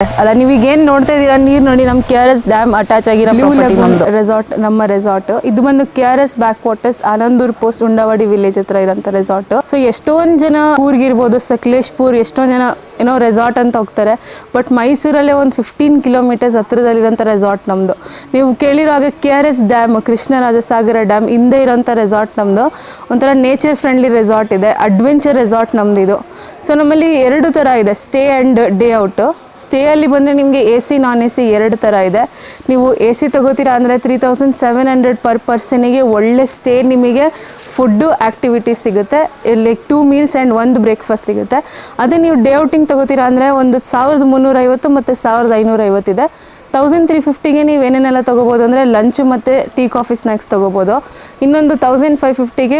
ಅಲ್ಲ ನೀವೀಗ ಏನ್ ನೋಡ್ತಾ ಇದೀರಾ ನೀರ್ ನೋಡಿ ನಮ್ K R S dam attach ಆಗಿರೋ ರೆಸಾರ್ಟ್ ನಮ್ಮ ರೆಸಾರ್ಟ್ ಇದು ಬಂದು K R S back waters Anandur post Undavadi village ಹತ್ರ ಇರೋಂಥ ರೆಸಾರ್ಟ್ ಸೊ ಎಷ್ಟೊಂದ್ ಜನ ಊರ್ಗಿರ್ಬೋದು ಸಕಲೇಶ್ಪುರ್ ಎಷ್ಟೊಂದ್ ಜನ ಏನೋ ರೆಸಾರ್ಟ್ ಅಂತ ಹೋಗ್ತಾರೆ. ಬಟ್ ಮೈಸೂರಲ್ಲೇ ಒಂದು ಫಿಫ್ಟೀನ್ ಕಿಲೋಮೀಟರ್ಸ್ ಹತ್ರದಲ್ಲಿರೋಂಥ ರೆಸಾರ್ಟ್ ನಮ್ಮದು ನೀವು ಕೇಳಿರೋ ಹಾಗೆ K R S dam Krishnarajasagara dam ಹಿಂದೆ ಇರೋಂಥ ರೆಸಾರ್ಟ್ ನಮ್ಮದು ಒಂಥರ ನೇಚರ್ ಫ್ರೆಂಡ್ಲಿ ರೆಸಾರ್ಟ್ ಇದೆ ಅಡ್ವೆಂಚರ್ ರೆಸಾರ್ಟ್ ನಮ್ದು ಇದು ಸೊ ನಮ್ಮಲ್ಲಿ ಎರಡು ಥರ ಇದೆ ಸ್ಟೇ ಆ್ಯಂಡ್ ಡೇ ಔಟ್ ಸ್ಟೇಯಲ್ಲಿ ಬಂದರೆ ನಿಮಗೆ A C non A C ಎರಡು ಥರ ಇದೆ. ನೀವು ಎ ಸಿ ತೊಗೋತೀರಾ ಅಂದರೆ three thousand seven hundred per ಪರ್ಸನಿಗೆ ಒಳ್ಳೆ ಸ್ಟೇ ನಿಮಗೆ ಫುಡ್ಡು ಆ್ಯಕ್ಟಿವಿಟೀಸ್ ಸಿಗುತ್ತೆ. ಲೈಕ್ ಟೂ ಮೀಲ್ಸ್ ಆ್ಯಂಡ್ ಒಂದು ಬ್ರೇಕ್ಫಾಸ್ಟ್ ಸಿಗುತ್ತೆ. ಅದೇ ನೀವು ಡೇ ಔಟಿಂಗ್ ತೊಗೋತೀರಾ ಅಂದರೆ ಒಂದು ಸಾವಿರದ ಮುನ್ನೂರೈವತ್ತು ಮತ್ತು ಸಾವಿರದ ಐನೂರೈವತ್ತಿದೆ ತೌಸಂಡ್ ತ್ರೀ ಫಿಫ್ಟಿಗೆ ನೀವು ಏನೇನೆಲ್ಲ ತೊಗೋಬೋದು ಅಂದರೆ ಲಂಚ್ ಮತ್ತು ಟೀ ಕಾಫಿ ಸ್ನ್ಯಾಕ್ಸ್ ತೊಗೋಬೋದು. ಇನ್ನೊಂದು thousand five ಫಿಫ್ಟಿಗೆ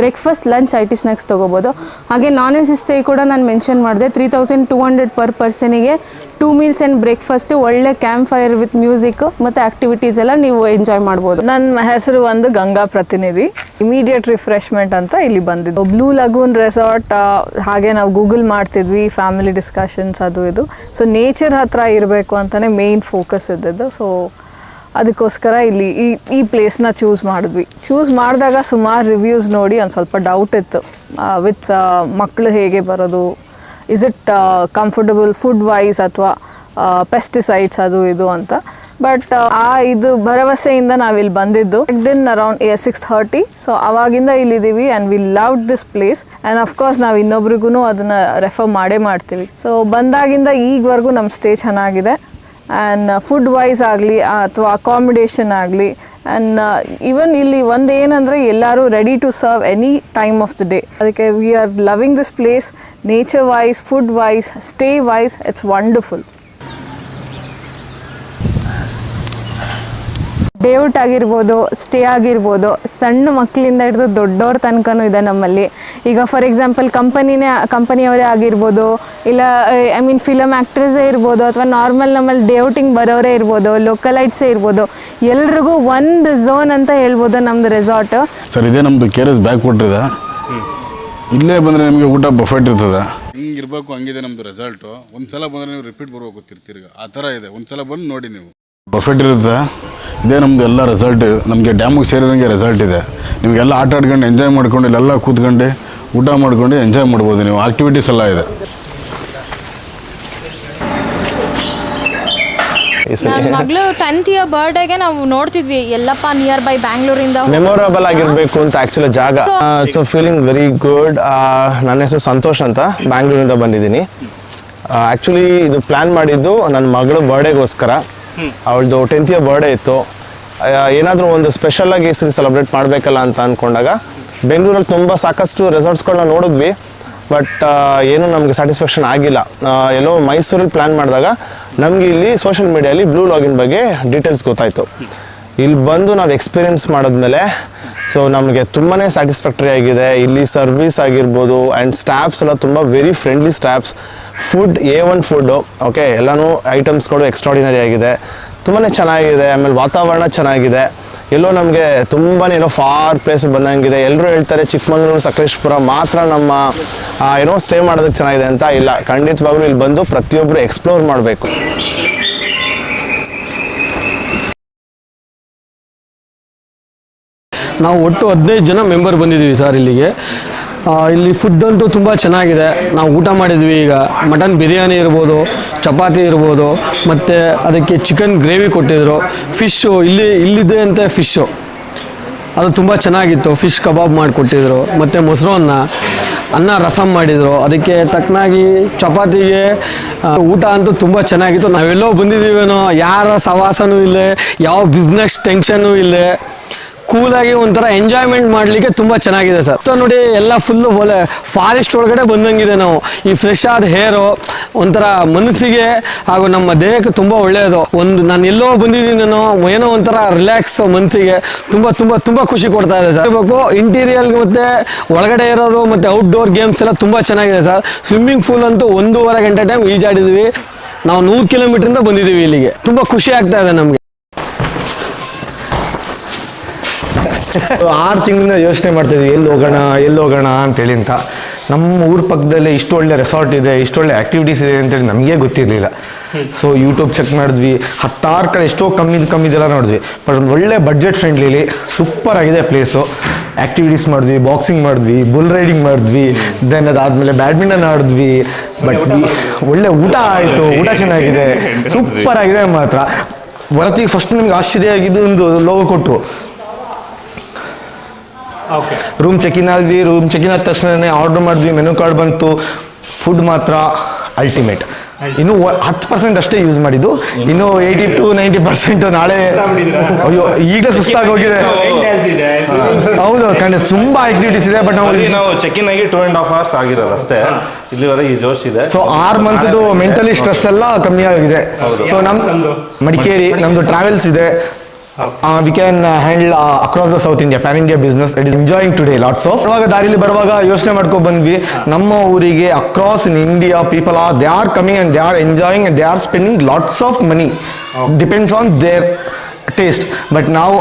breakfast lunch high tea snacks ತೊಗೋಬೋದು. ಹಾಗೆ ನಾನ್ ಎ ಸಿ ಸ್ಟೇ ಕೂಡ ನಾನು ಮೆನ್ಷನ್ ಮಾಡಿದೆ three thousand two hundred per ಪರ್ಸನಿಗೆ two meals and breakfast, ಒಳ್ಳೆ ಕ್ಯಾಂಪ್ ಫೈರ್ ವಿತ್ ಮ್ಯೂಸಿಕ್ ಮತ್ತು ಆ್ಯಕ್ಟಿವಿಟೀಸ್ ಎಲ್ಲ ನೀವು ಎಂಜಾಯ್ ಮಾಡ್ಬೋದು. ನನ್ನ ಹೆಸರು ಒಂದು ಗಂಗಾ ಪ್ರತಿನಿಧಿ. ಇಮಿಡಿಯೇಟ್ ರಿಫ್ರೆಶ್ಮೆಂಟ್ ಅಂತ ಇಲ್ಲಿ ಬಂದಿದ್ದು. ಬ್ಲೂ ಲಗೂನ್ ರೆಸಾರ್ಟ್ ಹಾಗೆ ನಾವು ಗೂಗಲ್ ಮಾಡ್ತಿದ್ವಿ ಫ್ಯಾಮಿಲಿ ಡಿಸ್ಕಷನ್ಸ್ ಅದು ಇದು. ಸೊ ನೇಚರ್ ಹತ್ರ ಇರಬೇಕು ಅಂತಲೇ ಮೇಯ್ನ್ ಫೋಕಸ್ ಇದ್ದದ್ದು. ಸೊ ಅದಕ್ಕೋಸ್ಕರ ಇಲ್ಲಿ ಈ ಈ ಪ್ಲೇಸ್ನ ಚೂಸ್ ಮಾಡಿದ್ವಿ. ಚೂಸ್ ಮಾಡಿದಾಗ ಸುಮಾರು ರಿವ್ಯೂಸ್ ನೋಡಿ ಒಂದು ಸ್ವಲ್ಪ ಡೌಟ್ ಇತ್ತು. ವಿತ್ ಮಕ್ಕಳು ಹೇಗೆ ಬರೋದು is it comfortable food wise ಅಥವಾ ಪೆಸ್ಟಿಸೈಡ್ಸ್ ಅದು ಇದು ಅಂತ. ಬಟ್ ಆ ಇದು ಭರವಸೆಯಿಂದ ನಾವಿಲ್ಲಿ ಬಂದಿದ್ದು. ದಿನ್ ಅರೌಂಡ್ ಸಿಕ್ಸ್ ಥರ್ಟಿ ಸೊ ಅವಾಗಿಂದ ಇಲ್ಲಿದ್ದೀವಿ and we love this place and of course ನಾವು ಇನ್ನೊಬ್ರಿಗೂ ಅದನ್ನು ರೆಫರ್ ಮಾಡೇ ಮಾಡ್ತೀವಿ. ಸೊ ಬಂದಾಗಿಂದ ಈಗವರೆಗೂ ನಮ್ಮ ಸ್ಟೇ ಚೆನ್ನಾಗಿದೆ. ಆ್ಯಂಡ್ ಫುಡ್ ವೈಸ್ ಆಗಲಿ ಅಥವಾ ಅಕಾಮಿಡೇಷನ್ ಆಗಲಿ ಆ್ಯಂಡ್ ಈವನ್ ಇಲ್ಲಿ ಒಂದು ಏನಂದರೆ ಎಲ್ಲರೂ ready to serve any time of the day ಅದಕ್ಕೆ we are loving this place nature wise food wise stay wise it's wonderful day out ಆಗಿರ್ಬೋದು ಸ್ಟೇ ಆಗಿರ್ಬೋದು ಸಣ್ಣ ಮಕ್ಕಳಿಂದ ಹಿಡಿದು ದೊಡ್ಡವ್ರ ತನಕನೂ ಇದೆ ನಮ್ಮಲ್ಲಿ. ಈಗ ಫಾರ್ ಎಕ್ಸಾಂಪಲ್ ಕಂಪನಿನೇ ಕಂಪನಿಯವರೇ ಆಗಿರ್ಬೋದು ಇಲ್ಲ ಐ ಮೀನ್ ಫಿಲಮ್ ಆ್ಯಕ್ಟ್ರೆಸೇ ಇರ್ಬೋದು ಅಥವಾ ನಾರ್ಮಲ್ ನಮ್ಮಲ್ಲಿ ಡೇಔಟಿಂಗ್ ಬರೋರೇ ಇರ್ಬೋದು ಲೋಕಲೈಟ್ಸೇ ಇರ್ಬೋದು ಎಲ್ರಿಗೂ ಒಂದು ಝೋನ್ ಅಂತ ಹೇಳ್ಬೋದು ನಮ್ಮದು ರೆಸಾರ್ಟ್ ಸರ್ ಇದೇ ನಮ್ಮದು ಕೆ ಆರ್ ಎಸ್ ಬ್ಯಾಕ್ ಕೊಟ್ಟಿದೆ. ಇಲ್ಲೇ ಬಂದರೆ ನಿಮಗೆ ಊಟ ಬಫೆಟ್ ಇರ್ತದೆ. ಹಿಂಗಿರ್ಬೇಕು ಹಂಗಿದೆ ನಮ್ಮದು ರೆಸಲ್ಟು ಒಂದು ಸಲ ಬಂದರೆ ನೀವು ರಿಪೀಟ್ ಬರ್ಬೇಕು ತಿರ್ತಿರ್ಗ ಆ ಥರ ಇದೆ. ಒಂದು ಸಲ ಬಂದು ನೋಡಿ ನೀವು. ಬಫೆಟ್ ಇರುತ್ತೆ. ಇದೇ ನಮ್ಮದು ಎಲ್ಲ ರೆಸಲ್ಟ್ ನಮಗೆ ಡ್ಯಾಮಿಗೆ ಸೇರಿದಂಗೆ ರೆಸಲ್ಟ್ ಇದೆ. ನಿಮಗೆಲ್ಲ ಆಟ ಆಡ್ಕೊಂಡು ಎಂಜಾಯ್ ಮಾಡ್ಕೊಂಡು ಇಲ್ಲೆಲ್ಲ ಕೂತ್ಕೊಂಡು ಊಟ ಮಾಡ್ಕೊಂಡು ಎಂಜಾಯ್ ಮಾಡ್ಬೋದು ನೀವು. ಆಕ್ಟಿವಿಟೀಸ್ ಎಲ್ಲ ಇದೆ. ನನ್ನ ಮಗಳು ಟೆಂತ್ ಇಯರ್ ಬರ್ಡೇಗೆ ನಾವು ನೋಡ್ತಿದ್ವಿ ಎಲ್ಲಪ್ಪ ನಿಯರ್ ಬೈ ಬ್ಯಾಂಗ್ಳೂರಿಂದ ಮೆಮೊರಬಲ್ ಆಗಿರಬೇಕು ಅಂತ ಆಕ್ಚುಲಿ ಜಾಗ. ಸೊ ಫೀಲಿಂಗ್ ವೆರಿ ಗುಡ್ ನನ್ನ ಹೆಸರು ಸಂತೋಷ್ ಅಂತ ಬ್ಯಾಂಗ್ಳೂರಿಂದ ಬಂದಿದ್ದೀನಿ. ಆ್ಯಕ್ಚುಲಿ ಇದು ಪ್ಲ್ಯಾನ್ ಮಾಡಿದ್ದು ನನ್ನ ಮಗಳ ಬರ್ಡೇಗೋಸ್ಕರ ಅವಳದು ಟೆಂತ್ ಇಯರ್ ಬರ್ಡೇ ಇತ್ತು. ಏನಾದರೂ ಒಂದು ಸ್ಪೆಷಲ್ ಆಗಿ ಹೆಸರು ಸೆಲೆಬ್ರೇಟ್ ಮಾಡಬೇಕಲ್ಲ ಅಂತ ಅಂದ್ಕೊಂಡಾಗ ಬೆಂಗಳೂರಲ್ಲಿ ತುಂಬ ಸಾಕಷ್ಟು ರೆಸಾರ್ಟ್ಸ್ಗಳನ್ನ ನೋಡಿದ್ವಿ. ಬಟ್ ಏನು ನಮಗೆ ಸ್ಯಾಟಿಸ್ಫ್ಯಾಕ್ಷನ್ ಆಗಿಲ್ಲ. ಎಲ್ಲೋ ಮೈಸೂರಲ್ಲಿ ಪ್ಲ್ಯಾನ್ ಮಾಡಿದಾಗ ನಮಗೆ ಇಲ್ಲಿ ಸೋಷಿಯಲ್ ಮೀಡಿಯಲ್ಲಿ ಬ್ಲೂ ಲಾಗಿನ್ ಬಗ್ಗೆ ಡೀಟೇಲ್ಸ್ ಗೊತ್ತಾಯಿತು. ಇಲ್ಲಿ ಬಂದು ನಾವು ಎಕ್ಸ್ಪೀರಿಯನ್ಸ್ ಮಾಡಿದ್ಮೇಲೆ ಸೊ ನಮಗೆ ತುಂಬಾ ಸ್ಯಾಟಿಸ್ಫ್ಯಾಕ್ಟರಿ ಆಗಿದೆ. ಇಲ್ಲಿ ಸರ್ವಿಸ್ ಆಗಿರ್ಬೋದು ಆ್ಯಂಡ್ ಸ್ಟಾಫ್ಸ್ ಎಲ್ಲ ತುಂಬ very friendly staffs food A one food okay ಎಲ್ಲನೂ ಐಟಮ್ಸ್ಗಳು ಎಕ್ಸ್ಟ್ರಾಡಿನರಿ ಆಗಿದೆ. ತುಂಬಾ ಚೆನ್ನಾಗಿದೆ, ಆಮೇಲೆ ವಾತಾವರಣ ಚೆನ್ನಾಗಿದೆ. ಎಲ್ಲೋ ನಮಗೆ ತುಂಬಾ ಏನೋ ಫಾರ್ ಪ್ಲೇಸ್ ಬಂದಂಗಿದೆ. ಎಲ್ಲರೂ ಹೇಳ್ತಾರೆ, ಚಿಕ್ಕಮಗಳೂರು, ಸಕಲೇಶ್ಪುರ ಮಾತ್ರ ನಮ್ಮ ಏನೋ ಸ್ಟೇ ಮಾಡೋದಕ್ಕೆ ಚೆನ್ನಾಗಿದೆ ಅಂತ ಇಲ್ಲ. ಖಂಡಿತವಾಗ್ಲೂ ಇಲ್ಲಿ ಬಂದು ಪ್ರತಿಯೊಬ್ಬರು ಎಕ್ಸ್ಪ್ಲೋರ್ ಮಾಡಬೇಕು. ನಾವು ಒಟ್ಟು ಹದಿನೈದು ಜನ ಮೆಂಬರ್ ಬಂದಿದ್ದೀವಿ ಸರ್ ಇಲ್ಲಿಗೆ. ಇಲ್ಲಿ ಫುಡ್ ಅಂತೂ ತುಂಬ ಚೆನ್ನಾಗಿದೆ. ನಾವು ಊಟ ಮಾಡಿದ್ವಿ ಈಗ. ಮಟನ್ ಬಿರಿಯಾನಿ ಇರ್ಬೋದು, ಚಪಾತಿ ಇರ್ಬೋದು, ಮತ್ತು ಅದಕ್ಕೆ ಚಿಕನ್ ಗ್ರೇವಿ ಕೊಟ್ಟಿದ್ರು. ಫಿಶ್ಶು ಇಲ್ಲಿ, ಇಲ್ಲಿದೆ ಅಂತ ಫಿಶ್ಶು ಅದು ತುಂಬ ಚೆನ್ನಾಗಿತ್ತು. ಫಿಶ್ ಕಬಾಬ್ ಮಾಡಿಕೊಟ್ಟಿದ್ರು. ಮತ್ತು ಮೊಸರು ಅನ್ನ ಅನ್ನ ರಸಮ್ ಮಾಡಿದರು. ಅದಕ್ಕೆ ತಕ್ಕನಾಗಿ ಚಪಾತಿಗೆ ಊಟ ಅಂತೂ ತುಂಬ ಚೆನ್ನಾಗಿತ್ತು. ನಾವೆಲ್ಲೋ ಬಂದಿದ್ದೀವೇನೋ, ಯಾರ ಸವಾಸನೂ ಇಲ್ಲೇ, ಯಾವ ಬಿಸ್ನೆಸ್ ಟೆನ್ಷನ್ನು ಇಲ್ಲೇ. ಕೂಲಾಗಿ ಒಂಥರ ಎಂಜಾಯ್ಮೆಂಟ್ ಮಾಡಲಿಕ್ಕೆ ತುಂಬ ಚೆನ್ನಾಗಿದೆ ಸರ್. ನೋಡಿ ಎಲ್ಲ ಫುಲ್ಲು ಹೊಲೆ ಫಾರೆಸ್ಟ್ ಒಳಗಡೆ ಬಂದಂಗಿದೆ ನಾವು. ಈ ಫ್ರೆಶ್ ಆದ ಹೇರು ಒಂಥರ ಮನಸ್ಸಿಗೆ ಹಾಗೂ ನಮ್ಮ ದೇಹಕ್ಕೆ ತುಂಬ ಒಳ್ಳೆಯದು. ಒಂದು ನಾನು ಎಲ್ಲೋ ಬಂದಿದ್ದೀನಿ ನಾನು, ಏನೋ ಒಂಥರ ರಿಲ್ಯಾಕ್ಸ್ ಮನಸ್ಸಿಗೆ ತುಂಬ ತುಂಬ ತುಂಬ ಖುಷಿ ಕೊಡ್ತಾ ಇದೆ ಸರ್. ಬೇಕು ಇಂಟೀರಿಯಲ್ ಮತ್ತು ಒಳಗಡೆ ಇರೋದು ಮತ್ತು ಔಟ್ಡೋರ್ ಗೇಮ್ಸ್ ಎಲ್ಲ ತುಂಬ ಚೆನ್ನಾಗಿದೆ ಸರ್. ಸ್ವಿಮ್ಮಿಂಗ್ ಪೂಲ್ ಅಂತೂ ಒಂದೂವರೆ ಗಂಟೆ ಟೈಮ್ ಈಜಾಡಿದ್ವಿ. ನಾವು ನೂರು ಇಂದ ಬಂದಿದ್ದೀವಿ ಇಲ್ಲಿಗೆ. ತುಂಬ ಖುಷಿ ಆಗ್ತಾ ಇದೆ ನಮಗೆ. ಆರು ತಿಂಗಳಿಂದ ಯೋಚನೆ ಮಾಡ್ತಿದ್ವಿ ಎಲ್ಲಿ ಹೋಗೋಣ ಎಲ್ಲಿ ಹೋಗೋಣ ಅಂತೇಳಿ ಅಂತ. ನಮ್ಮ ಊರ ಪಕ್ಕದಲ್ಲೇ ಇಷ್ಟು ಒಳ್ಳೆ ರೆಸಾರ್ಟ್ ಇದೆ ಇಷ್ಟು ಒಳ್ಳೆ ಆ್ಯಕ್ಟಿವಿಟೀಸ್ ಇದೆ ಅಂತೇಳಿ ನಮಗೆ ಗೊತ್ತಿರಲಿಲ್ಲ. ಸೊ ಯೂಟ್ಯೂಬ್ ಚೆಕ್ ಮಾಡಿದ್ವಿ. ಹತ್ತಾರು ಕಡೆ ಎಷ್ಟೋ ಕಮ್ಮಿ ಕಮ್ಮಿದೆಲ್ಲ ನೋಡಿದ್ವಿ. ಬಟ್ ಒಂದು ಒಳ್ಳೆ ಬಜೆಟ್ ಫ್ರೆಂಡ್ಲಿಲಿ ಸೂಪರ್ ಆಗಿದೆ ಪ್ಲೇಸು ಆ್ಯಕ್ಟಿವಿಟೀಸ್ ಮಾಡಿದ್ವಿ ಬಾಕ್ಸಿಂಗ್ ಮಾಡಿದ್ವಿ ಬುಲ್ ರೈಡಿಂಗ್ ಮಾಡಿದ್ವಿ ದೆನ್ ಅದಾದಮೇಲೆ ಬ್ಯಾಡ್ಮಿಂಟನ್ ಆಡಿದ್ವಿ. ಬಟ್ ಒಳ್ಳೆ ಊಟ ಆಯಿತು ಊಟ ಚೆನ್ನಾಗಿದೆ. ಸೂಪರ್ ಆಗಿದೆ ಮಾತ್ರ. ಹೊರತಿಗೆ ಫಸ್ಟ್ ನಿಮ್ಗೆ ಆಶ್ಚರ್ಯ ಆಗಿದ್ದು ಒಂದು ಲೋಗೋ ಕೊಟ್ಟರು ರೂಮ್ ಚೆಕ್ ಇನ್ ಆದ್ವಿ ರೂಮ್ ಚೆಕ್ ಇನ್ ಆದ ತಕ್ಷಣನೇ ಆರ್ಡರ್ ಮಾಡಿದ್ವಿ ಮೆನು ಕಾರ್ಡ್ ಬಂತು. ಫುಡ್ ಮಾತ್ರ ಅಲ್ಟಿಮೇಟ್ ಇನ್ನು ಹತ್ತು ಪರ್ಸೆಂಟ್ ಅಷ್ಟೇ ಯೂಸ್ ಮಾಡಿದ್ದು. ಇನ್ನು ಏಯ್ಟಿ ಟು ನೈಂಟಿ ಪರ್ಸೆಂಟ್ ನಾಳೆ ಅಯ್ಯೋ ಈಗ ಸುಸ್ತಾಗಿ ಹೋಗಿದೆ. ಹೌದು ಖಂಡಿತ ತುಂಬಾ ಆಕ್ಟಿವಿಟೀಸ್ ಇದೆ ಬಟ್ ನಾವು ನಾವು ಚೆಕ್ ಇನ್ ಆಗಿ ಟೂ ಅಂಡ್ ಹಾಫ್ ಅವರ್ಸ್ ಆಗಿರೋದು ಅಷ್ಟೇ. ಇಲ್ಲಿವರೆಗೆ ಈ ಜೋಶ್ ಇದೆ. So our month mentally stress ಎಲ್ಲ ಕಮ್ಮಿ ಆಗಿದೆ. ಸೊ ನಮ್ ಮಡಿಕೇರಿ ನಮ್ದು ಟ್ರಾವೆಲ್ಸ್ ಇದೆ. We can handle across the south India pan India business it is enjoying today lots of ಬರುವಾಗ ದಾರಿಲಿ ಬರುವಾಗ ಯೋಚನೆ ಮಾಡ್ಕೊಂಡು ಬಂದ್ವಿ. ನಮ್ಮ ಊರಿಗೆ across in India people are they are coming and they are enjoying and they are spending lots of money depends on their taste but ನಾವು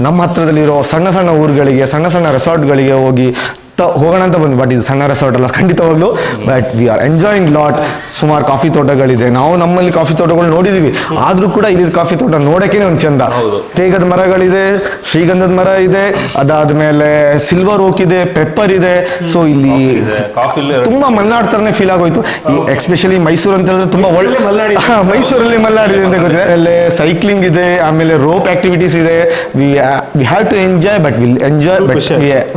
ನಮ್ಮ ಹತ್ರದಲ್ಲಿರೋ ಸಣ್ಣ ಸಣ್ಣ ಊರುಗಳಿಗೆ ಸಣ್ಣ ಸಣ್ಣ ರೆಸಾರ್ಟ್ಗಳಿಗೆ ಹೋಗಿ ಹೋಗೋಣ ಅಂತ ಬಂದ್ವಿ. ಬಟ್ ಇದು ಸಣ್ಣ ರೆಸಾರ್ಟ್ ಅಲ್ಲ ಖಂಡಿತವಾಗ್ಲೂ. But we are enjoying lot ಸುಮಾರು ಕಾಫಿ ತೋಟಗಳಿದೆ. ನಾವು ನಮ್ಮಲ್ಲಿ ಕಾಫಿ ತೋಟಗಳು ನೋಡಿದೀವಿ. ಆದ್ರೂ ಕೂಡ ಇಲ್ಲಿ ಕಾಫಿ ತೋಟ ನೋಡಕ್ಕೆ ಒಂದು ಚಂದ. ತೇಗದ ಮರಗಳಿದೆ ಶ್ರೀಗಂಧದ ಮರ ಇದೆ ಅದಾದ್ಮೇಲೆ ಸಿಲ್ವರ್ ಓಕ್ ಇದೆ ಪೆಪ್ಪರ್ ಇದೆ. ಸೊ ಇಲ್ಲಿ ಕಾಫಿ ತುಂಬಾ ಮಲ್ನಾಡ್ ತರನೇ ಫೀಲ್ ಆಗೋಯ್ತು ಎಕ್ಸ್ಪೆಷಲಿ ಮೈಸೂರು ಅಂತ ಹೇಳಿದ್ರೆ ತುಂಬಾ ಒಳ್ಳೆ ಮೈಸೂರಲ್ಲಿ ಮಲ್ನಾಡಿದೆ. ಅಂತ ಗೊತ್ತಿದೆ. ಅಲ್ಲಿ ಸೈಕ್ಲಿಂಗ್ ಇದೆ ಆಮೇಲೆ ರೋಪ್ ಆಕ್ಟಿವಿಟೀಸ್ ಇದೆ. We we have to enjoy but will enjoy but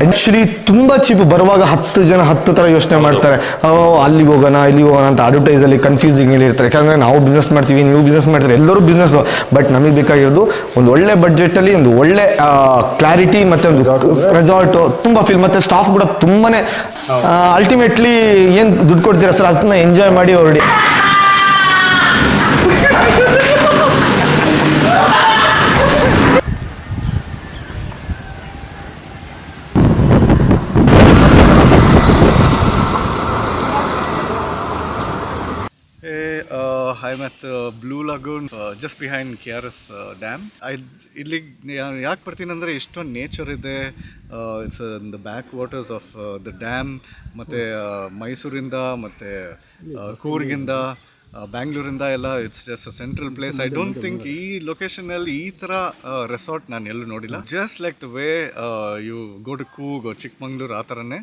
actually ತುಂಬಾ ಚೀಪ್ ಬರುವಾಗ ಹತ್ತು ಜನ ಹತ್ತು ತರ ಯೋಚನೆ ಮಾಡ್ತಾರೆ. ಅಲ್ಲಿಗೆ ಹೋಗೋಣ ಇಲ್ಲಿಗೆ ಹೋಗೋಣ ಅಂತ ಅಡ್ವರ್ಟೈಸ್ ಅಲ್ಲಿ ಕನ್ಫ್ಯೂಸಿಂಗ್ ಇರ್ತಾರೆ. ಯಾಕಂದ್ರೆ ನಾವು ಬಿಸ್ನೆಸ್ ಮಾಡ್ತೀವಿ ನೀವು ಬಿಸ್ನೆಸ್ ಮಾಡ್ತಾರೆ ಎಲ್ಲರೂ ಬಿಸ್ನೆಸ್ ಬಟ್ ನಮಗೆ ಬೇಕಾಗಿರೋದು ಒಂದು ಒಳ್ಳೆ ಬಡ್ಜೆಟಲ್ಲಿ ಒಂದು ಒಳ್ಳೆ ಕ್ಲಾರಿಟಿ ಮತ್ತೆ ಒಂದು ರೆಸಾರ್ಟ್ ತುಂಬಾ ಫೀಲ್ ಮತ್ತೆ ಸ್ಟಾಫ್ ಕೂಡ ತುಂಬಾನೇ ಅಲ್ಟಿಮೇಟ್ಲಿ ಏನು ದುಡ್ಡು ಕೊಡ್ತೀರಾ ಸರ್? ಅದನ್ನ ಎಂಜಾಯ್ ಮಾಡಿ ಹೊರಡಿ uh, ಮತ್ blue lagoon just behind K R S dam I ಇಲ್ಲಿ ಯಾಕೆ ಬರ್ತೀನಿ ಅಂದರೆ ಎಷ್ಟೊಂದು ನೇಚರ್ ಇದೆ. It's the back waters of the dam ಮತ್ತು ಮೈಸೂರಿಂದ ಮತ್ತು ಕೂರ್ಗಿಂದ ಬ್ಯಾಂಗ್ಳೂರಿಂದ ಎಲ್ಲ it's just central place I don't think ಈ ಲೊಕೇಶನಲ್ಲಿ ಈ ಥರ ರೆಸಾರ್ಟ್ ನಾನು ಎಲ್ಲೂ ನೋಡಿಲ್ಲ. Just like the way you go to ಕೂಗ್ Chikmagalur ಆ ಥರನೇ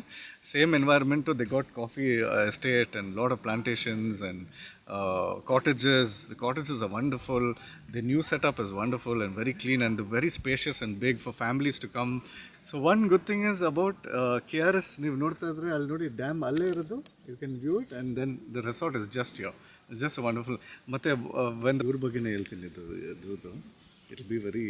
same environment the got coffee estate and lot of plantations and cottages. The cottages are wonderful. The new setup is wonderful and very clean and very spacious and big for families to come. So one good thing is about uh, KRS, ನೀವು ನೋಡ್ತಾ ಇದ್ರೆ ಅಲ್ಲಿ ನೋಡಿ dam ಅಲ್ಲೇ ಇರೋದು you can view it and then the resort is just yo it's just wonderful ಮತ್ತು ಒಂದು ಊರ ಬಗ್ಗೆನೇ ಹೇಳ್ತೀನಿ ಇದು ಇದ್ರದ್ದು ಇಟ್ ಬಿ ವೆರಿ